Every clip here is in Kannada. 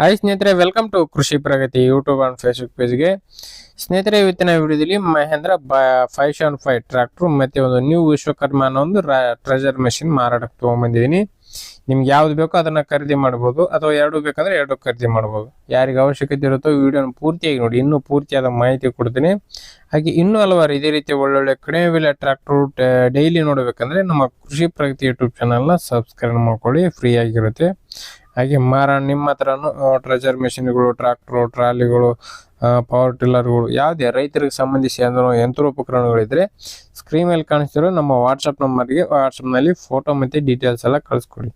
ಹಾಯ್ ಸ್ನೇಹಿತರೆ welcome to Krishi Pragati YouTube and Facebook ಪೇಜ್ಗೆ ಸ್ನೇಹಿತರೆ, ಇವತ್ತಿನ ವಿಡಿಯೋದಲ್ಲಿ Mahindra five seven five tractor ಮತ್ತು ಒಂದು ನ್ಯೂ ವಿಶ್ವಕರ್ಮ ಅನ್ನೋ ಒಂದು ಟ್ರೆಜರ್ ಮೆಷಿನ್ ಮಾರಾಟಕ್ಕೆ ತೊಗೊಂಬಂದಿದ್ದೀನಿ ನಿಮ್ಗೆ ಯಾವ್ದು ಬೇಕೋ ಅದನ್ನ ಖರೀದಿ ಮಾಡ್ಬೋದು, ಅಥವಾ ಎರಡು ಬೇಕಂದ್ರೆ ಎರಡು ಖರೀದಿ ಮಾಡ್ಬೋದು. ಯಾರಿಗೆ ಅವಶ್ಯಕತೆ ಇರುತ್ತೋ ವಿಡಿಯೋನ ಪೂರ್ತಿಯಾಗಿ ನೋಡಿ, ಇನ್ನೂ ಪೂರ್ತಿಯಾದ ಮಾಹಿತಿ ಕೊಡ್ತೀನಿ. ಹಾಗೆ ಇನ್ನೂ ಹಲವಾರು ಇದೇ ರೀತಿ ಒಳ್ಳೊಳ್ಳೆ ಕಡಿಮೆ ಬೆಲೆ ಟ್ರ್ಯಾಕ್ಟರ್ ಡೈಲಿ ನೋಡಬೇಕಂದ್ರೆ ನಮ್ಮ ಕೃಷಿ ಪ್ರಗತಿ ಯೂಟ್ಯೂಬ್ ಚಾನಲ್ನ ಸಬ್ಸ್ಕ್ರೈಬ್ ಮಾಡ್ಕೊಳ್ಳಿ ಫ್ರೀ ಆಗಿರುತ್ತೆ. ಹಾಗೆ ಮಾರ, ನಿಮ್ಮ ಹತ್ರನೂ ಟ್ರೆಜರ್ ಮೆಷಿನ್ಗಳು ಟ್ರಾಕ್ಟರ್ ಟ್ರಾಲಿಗಳು ಪವರ್ ಟಿಲ್ಲರ್ಗಳು ಯಾವುದೇ ರೈತರಿಗೆ ಸಂಬಂಧಿಸಿ ಅಂದ್ರೆ ಯಂತ್ರೋಪಕರಣಗಳಿದ್ರೆ ಸ್ಕ್ರೀನ್ ಮೇಲೆ ಕಾಣಿಸ್ತಿರೋ ನಮ್ಮ ವಾಟ್ಸಪ್ ನಂಬರ್ಗೆ ವಾಟ್ಸಪ್ನಲ್ಲಿ ಫೋಟೋ ಮತ್ತು ಡೀಟೇಲ್ಸ್ ಎಲ್ಲ ಕಳಿಸ್ಕೊಡಿ.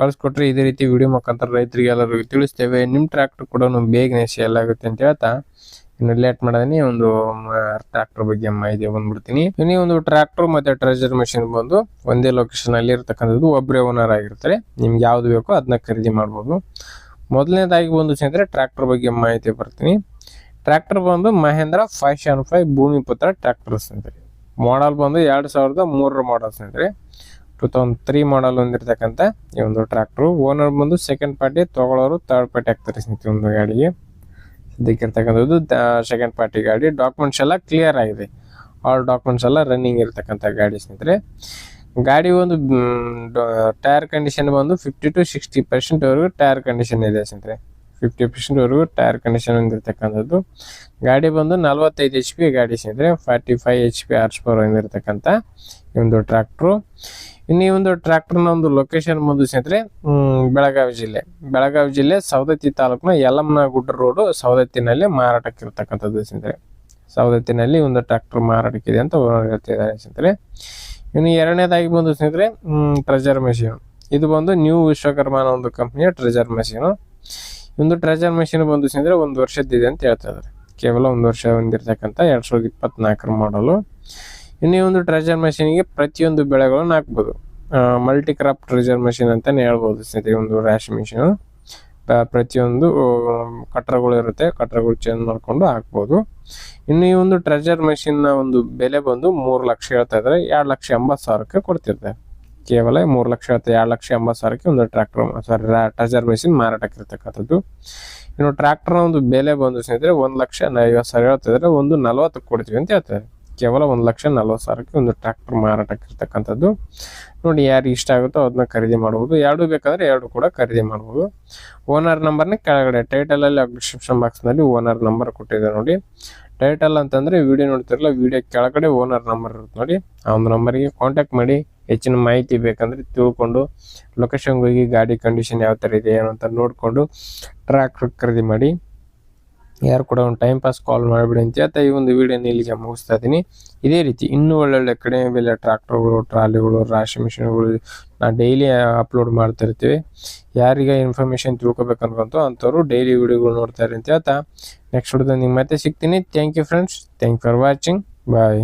ಕಳಿಸ್ಕೊಟ್ರೆ ಇದೇ ರೀತಿ ವಿಡಿಯೋ ಮುಖಾಂತರ ರೈತರಿಗೆ ಎಲ್ಲರಿಗೂ ತಿಳಿಸ್ತೇವೆ. ನಿಮ್ಮ ಟ್ರ್ಯಾಕ್ಟರ್ ಕೂಡ ಬೇಗನೆ ಸೇಲ್ ಆಗುತ್ತೆ ಅಂತ ಹೇಳ್ತಾ ಇನ್ನು ಲೇಟ್ ಮಾಡದೇನೆ, ಒಂದು ಟ್ರಾಕ್ಟರ್ ಬಗ್ಗೆ ಮಾಹಿತಿ ಬಂದ್ಬಿಡ್ತೀನಿ. ಇನ್ನು ಒಂದು ಟ್ರಾಕ್ಟರ್ ಮತ್ತೆ ಟ್ರೆಜರ್ ಮೆಷಿನ್ ಬಂದು ಒಂದೇ ಲೊಕೇಶನ್ ಅಲ್ಲಿ ಇರ್ತಕ್ಕಂಥದ್ದು ಒಬ್ಬರೇ ಓನರ್ ಆಗಿರ್ತಾರೆ. ನಿಮ್ಗೆ ಯಾವ್ದು ಬೇಕೋ ಅದನ್ನ ಖರೀದಿ ಮಾಡ್ಬೋದು. ಮೊದಲನೇದಾಗಿ ಬಂದು ಸ್ನೇಹಿತರೆ ಟ್ರಾಕ್ಟರ್ ಬಗ್ಗೆ ಮಾಹಿತಿ ಬರ್ತೀನಿ. ಟ್ರ್ಯಾಕ್ಟರ್ ಬಂದು Mahindra five seven five Bhumiputra tractor ಸ್ನೇಹಿತರೆ. ಮಾಡಲ್ ಬಂದು ಎರಡು ಸಾವಿರದ ಮೂರರ ಮಾಡಲ್ ಸ್ನೇಹಿತರೆ. ಟೂ ತೌಸಂಡ್ ತ್ರೀ ಮಾಡಲ್ ಹೊಂದಿರತಕ್ಕಂಥ ಈ ಒಂದು ಟ್ರ್ಯಾಕ್ಟರ್ ಓನರ್ ಬಂದು ಸೆಕೆಂಡ್ ಪಾರ್ಟಿ ತಗೊಳ್ಳೋರು ಥರ್ಡ್ ಪಾರ್ಟಿ ಆಗ್ತಾರೆ ಸ್ನೇಹಿತರೆ ಒಂದು ಗಾಡಿಗೆ. ಸದ್ಯಕ್ಕಿರ್ತಕ್ಕಂಥದ್ದು ಸೆಕೆಂಡ್ ಪಾರ್ಟಿ ಗಾಡಿ ಡಾಕ್ಯುಮೆಂಟ್ಸ್ ಎಲ್ಲ ಕ್ಲಿಯರ್ ಆಗಿದೆ. ಆಲ್ ಡಾಕ್ಯುಮೆಂಟ್ಸ್ ಎಲ್ಲ ರನ್ನಿಂಗ್ ಇರತಕ್ಕಂಥ ಗಾಡಿ ಸ್ನೇಹಿತರೆ. ಗಾಡಿ ಒಂದು ಟೈರ್ ಕಂಡೀಷನ್ ಬಂದು ಫಿಫ್ಟಿ ಟು ಸಿಕ್ಸ್ಟಿ ಪರ್ಸೆಂಟ್ವರೆಗೂ ಟೈರ್ ಕಂಡೀಷನ್ ಇದೆ ಸ್ನೇಹಿತರೆ. ಫಿಫ್ಟಿ ಪರ್ಸೆಂಟ್ವರೆಗೂ ಟೈರ್ ಕಂಡೀಷನ್ ಹೊಂದಿರತಕ್ಕಂಥದ್ದು. ಗಾಡಿ ಬಂದು ನಲವತ್ತೈದು ಎಚ್ ಪಿ ಗಾಡಿ ಸ್ನೇಹಿತರೆ, forty five H P horse power ಹೊಂದಿರತಕ್ಕಂಥ ಈ ಒಂದು ಟ್ರ್ಯಾಕ್ಟ್ರು. ಇನ್ನು ಈ ಒಂದು ಟ್ರ್ಯಾಕ್ಟರ್ನ ಒಂದು ಲೊಕೇಶನ್ ಸ್ನೇಹಿತರೆ ಬೆಳಗಾವಿ ಜಿಲ್ಲೆ. ಬೆಳಗಾವಿ ಜಿಲ್ಲೆ ಸವದತ್ತಿ ತಾಲೂಕಿನ ಯಲ್ಲಮ್ಮನಗುಡ್ಡ ರೋಡು ಸವದತ್ತಿನಲ್ಲಿ ಮಾರಾಟಕ್ಕೆ ಇರತಕ್ಕಂಥದ್ದು ಸ್ನೇಹಿತರೆ. ಸವದತ್ತಿನಲ್ಲಿ ಒಂದು ಟ್ರ್ಯಾಕ್ಟರ್ ಮಾರಾಟಕ್ಕಿದೆ ಅಂತ ಹೇಳ್ತಿದ್ದಾರೆ ಸ್ನೇಹಿತರೆ. ಇನ್ನು ಎರಡನೇದಾಗಿ ಬಂದು ಸ್ನೇಹಿತರೆ ಟ್ರೆಜರ್ ಮೆಷಿನ್ ಇದು ಬಂದು ನ್ಯೂ ವಿಶ್ವಕರ್ಮ ಅನ್ನೋ ಒಂದು ಕಂಪ್ನಿಯ ಟ್ರೆಜರ್ ಮೆಷಿನು ಒಂದು ಟ್ರೆಜರ್ ಮೆಷಿನ್ ಬಂದು ಸ್ನೇಹಿತರೆ ಒಂದು ವರ್ಷದ್ದಿದೆ ಅಂತ ಹೇಳ್ತಾ ಇದ್ದಾರೆ ಕೇವಲ ಒಂದು ವರ್ಷ ಹೊಂದಿರತಕ್ಕಂಥ ಎರಡು ಸಾವಿರದ ಇಪ್ಪತ್ನಾಲ್ಕರ ಮಾಡಲು ಇನ್ನು ಒಂದು ಟ್ರೆಜರ್ ಮೆಷಿನ್ಗೆ ಪ್ರತಿಯೊಂದು ಬೆಳೆಗಳನ್ನು ಹಾಕ್ಬೋದು. ಮಲ್ಟಿ ಕ್ರಾಪ್ ಟ್ರೆಜರ್ ಮೆಷಿನ್ ಅಂತಲೇ ಹೇಳ್ಬೋದು. ಸ್ನೇಹಿತರೆ ಒಂದು ರ್ಯಾಶ್ ಮೆಷಿನ್ ಪ್ರತಿಯೊಂದು ಕಟ್ರಗಳು ಇರುತ್ತೆ. ಕಟ್ರಗಳು ಚೇಂಜ್ ಮಾಡಿಕೊಂಡು ಹಾಕ್ಬೋದು. ಇನ್ನು ಈ ಒಂದು ಟ್ರೆಜರ್ ಮೆಷಿನ್ನ ಒಂದು ಬೆಲೆ ಬಂದು ಮೂರು ಲಕ್ಷ ಹೇಳ್ತಾ ಇದ್ದಾರೆ ಎರಡು ಲಕ್ಷ ಎಂಬತ್ತು ಸಾವಿರಕ್ಕೆ ಕೊಡ್ತಿರ್ತಾರೆ ಕೇವಲ ಮೂರು ಲಕ್ಷ ಅಥವಾ ಎರಡು ಲಕ್ಷ ಎಂಬತ್ತು ಸಾವಿರಕ್ಕೆ ಒಂದು ಟ್ರ್ಯಾಕ್ಟರ್ ಸಾರಿ ಟಜರ್ ಮೆಷಿನ್ ಮಾರಾಟಕ್ಕೆ ಇರ್ತಕ್ಕಂಥದ್ದು. ಇನ್ನು ಟ್ರ್ಯಾಕ್ಟರ್ನ ಒಂದು ಬೆಲೆ ಬಂದು ಸ್ನೇಹಿತರೆ, ಒಂದು ಲಕ್ಷ ಐವತ್ತು ಸಾವಿರ ಹೇಳ್ತಿದ್ರೆ ಒಂದು ನಲವತ್ತಕ್ಕೆ ಕೊಡ್ತೀವಿ ಅಂತ ಹೇಳ್ತಾರೆ ಕೇವಲ ಒಂದು ಲಕ್ಷ ನಲ್ವತ್ತು ಸಾವಿರಕ್ಕೆ ಒಂದು ಟ್ರ್ಯಾಕ್ಟರ್ ಮಾರಾಟಕ್ಕೆ ಇರ್ತಕ್ಕಂಥದ್ದು. ನೋಡಿ, ಯಾರು ಇಷ್ಟ ಆಗುತ್ತೋ ಅದನ್ನ ಖರೀದಿ ಮಾಡ್ಬೋದು. ಎರಡು ಬೇಕಾದ್ರೆ ಎರಡು ಕೂಡ ಖರೀದಿ ಮಾಡ್ಬೋದು. ಓನರ್ ನಂಬರ್ನ ಕೆಳಗಡೆ ಟೈಟಲಲ್ಲಿ ಡಿಸ್ಕ್ರಿಪ್ಷನ್ ಬಾಕ್ಸ್ನಲ್ಲಿ ಓನರ್ ನಂಬರ್ ಕೊಟ್ಟಿದೆ ನೋಡಿ. ಟೈಟಲ್ ಅಂತಂದ್ರೆ ವಿಡಿಯೋ ನೋಡ್ತಿರಲ್ಲ ವಿಡಿಯೋ ಕೆಳಗಡೆ ಓನರ್ ನಂಬರ್ ಇರುತ್ತೆ ನೋಡಿ. ಆ ಒಂದು ನಂಬರ್ಗೆ ಕಾಂಟ್ಯಾಕ್ಟ್ ಮಾಡಿ. ಹೆಚ್ಚಿನ ಮಾಹಿತಿ ಬೇಕಂದ್ರೆ ತಿಳ್ಕೊಂಡು ಲೊಕೇಶನ್ಗೆ ಹೋಗಿ ಗಾಡಿ ಕಂಡೀಷನ್ ಯಾವ ಥರ ಇದೆ ಏನು ಅಂತ ನೋಡಿಕೊಂಡು ಟ್ರ್ಯಾಕ್ಟರ್ ಖರೀದಿ ಮಾಡಿ. ಯಾರು ಕೂಡ ಒಂದು ಟೈಮ್ ಪಾಸ್ ಕಾಲ್ ಮಾಡಿಬಿಡಿ ಅಂತ ಹೇಳ್ತಾ ಈ ಒಂದು ವಿಡಿಯೋನ ಇಲ್ಲಿಗೆ ಮುಗಿಸ್ತಾ ಇದ್ದೀನಿ. ಇದೇ ರೀತಿ ಇನ್ನೂ ಒಳ್ಳೊಳ್ಳೆ ಕಡಿಮೆ ಬೆಲೆ ಟ್ರಾಕ್ಟರ್ಗಳು ಟ್ರಾಲಿಗಳು, ರಾಶಿ ಮಿಷಿನ್ಗಳು ನಾ ಡೈಲಿ ಅಪ್ಲೋಡ್ ಮಾಡ್ತಾ ಇರ್ತೀವಿ. ಯಾರಿಗೆ ಇನ್ಫಾರ್ಮೇಷನ್ ತಿಳ್ಕೊಬೇಕು ಅನ್ಕೊಂತೋ ಅಂಥವ್ರು ಡೈಲಿ ವಿಡಿಯೋಗಳು ನೋಡ್ತಾರೆ ಅಂತ ಹೇಳ್ತಾ. ನೆಕ್ಸ್ಟ್ ವಿಡಿಯೋದಲ್ಲಿ ನಿಮ್ಗೆ ಮತ್ತೆ ಸಿಗ್ತೀನಿ. Thank you friends thank for watching bye